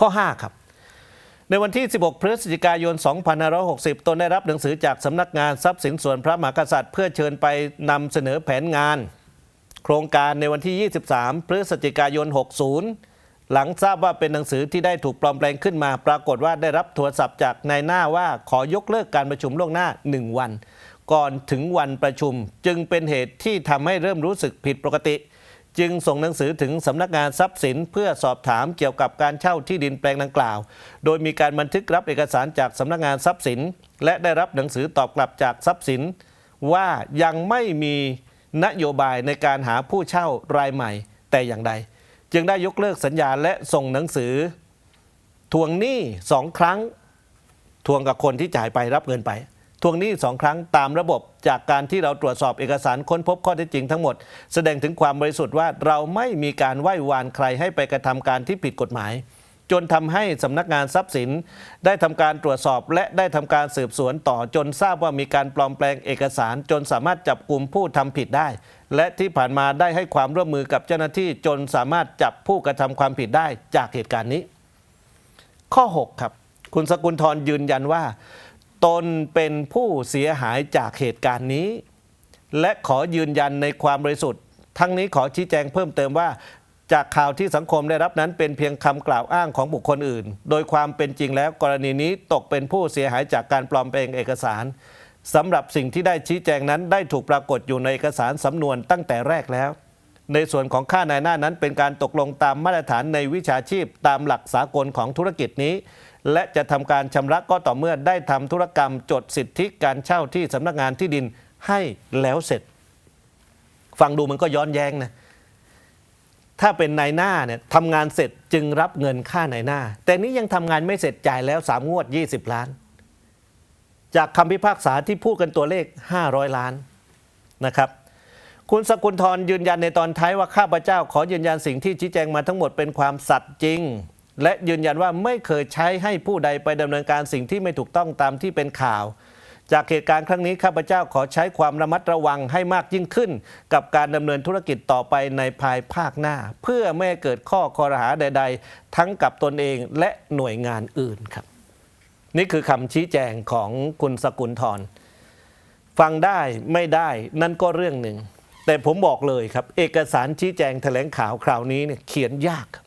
ข้อ 5 ครับ ในวันที่ 16 พฤศจิกายน 2560 ตนได้รับหนังสือจากสำนักงานทรัพย์สินส่วนพระมหากษัตริย์ เพื่อเชิญไปนำเสนอแผนงาน โครงการในวันที่ 23 พฤศจิกายน 60 หลังทราบว่าเป็นหนังสือที่ได้ถูกปลอมแปลงขึ้นมา ปรากฏว่าได้รับโทรศัพท์จากนายหน้าว่าขอยกเลิกการประชุมล่วงหน้า 1 วัน ก่อนถึงวันประชุมจึงเป็นเหตุที่ทำให้เริ่มรู้สึกผิดปกติ จึงส่งหนังสือถึงสำนักงานทรัพย์สิน เพื่อสอบถามเกี่ยวกับการเช่าที่ดินแปลงดังกล่าว โดยมีการบันทึกรับเอกสารจากสำนักงานทรัพย์สิน และได้รับหนังสือตอบกลับจากทรัพย์สิน ว่ายังไม่มีนโยบายในการหาผู้เช่ารายใหม่แต่อย่างใด จึงได้ยกเลิกสัญญาและส่งหนังสือ ทวงหนี้สองครั้ง ทวงกับคนที่จ่ายไปรับเงินไป ทวงหนี้สองครั้งตามระบบจากการที่เราตรวจสอบเอกสารค้นพบข้อเท็จจริงทั้งหมด แสดงถึงความบริสุทธิ์ว่าเราไม่มีการไหว้วานใครให้ไปกระทำการที่ผิดกฎหมาย จนทำให้สำนักงานทรัพย์สิน ได้ทำการตรวจสอบและได้ทำการสืบสวนต่อจนทราบว่ามีการปลอมแปลงเอกสารจนสามารถจับกลุ่มผู้ทำผิดได้ และที่ผ่านมาได้ให้ความร่วมมือกับเจ้าหน้าที่จนสามารถจับผู้กระทำความผิดได้จากเหตุการณ์นี้ ข้อ 6 ครับ คุณสกุลทรยืนยันว่า ตนเป็นผู้เสียหายจากเหตุการณ์นี้ และขอยืนยันในความบริสุทธิ์ ทั้งนี้ขอชี้แจงเพิ่มเติมว่า จากข่าวที่สังคมได้รับนั้นเป็นเพียงคำกล่าวอ้างของบุคคลอื่น โดยความเป็นจริงแล้วกรณีนี้ตกเป็นผู้เสียหายจากการปลอมแปลงเอกสารสำหรับสิ่งที่ได้ชี้แจงนั้นได้ถูกปรากฏอยู่ในเอกสารสำนวนตั้งแต่แรกแล้ว ในส่วนของค่านายหน้านั้นเป็นการตกลงตามมาตรฐานในวิชาชีพตามหลักสากลของธุรกิจนี้ และจะทำการชำระก็ต่อเมื่อได้ทำธุรกรรมจดสิทธิการเช่าที่สำนักงานที่ดินให้แล้วเสร็จ ฟังดูมันก็ย้อนแย้งนะถ้าเป็นนายหน้าเนี่ยทำงานเสร็จจึงรับเงินค่านายหน้า แต่นี้ยังทำงานไม่เสร็จจ่ายแล้ว3งวด 20 ล้าน จากคำพิพากษาที่พูดกันตัวเลข 500 ล้านนะครับ คุณสกุลทรยืนยันในตอนท้ายว่าข้าพเจ้าขอยืนยันสิ่งที่ชี้แจงมาทั้งหมดเป็นความสัตย์จริง และยืนยันว่าไม่เคยใช้ให้ผู้ใดไปดำเนินการสิ่งที่ไม่ถูกต้องตามที่เป็นข่าว จากเหตุการณ์ครั้งนี้ข้าพเจ้าขอใช้ความระมัดระวังให้มากยิ่งขึ้น กับการดำเนินธุรกิจต่อไปในภายภาคหน้า เพื่อไม่ให้เกิดข้อคอรหาใด ๆ ทั้งกับตนเองและหน่วยงานอื่นครับ นี่คือคำชี้แจงของคุณสกุลทรฟังได้ไม่ได้นั่นก็เรื่องหนึ่ง แต่ผมบอกเลยครับ เอกสารชี้แจงแถลงข่าวคราวนี้เนี่ยเขียนยากครับ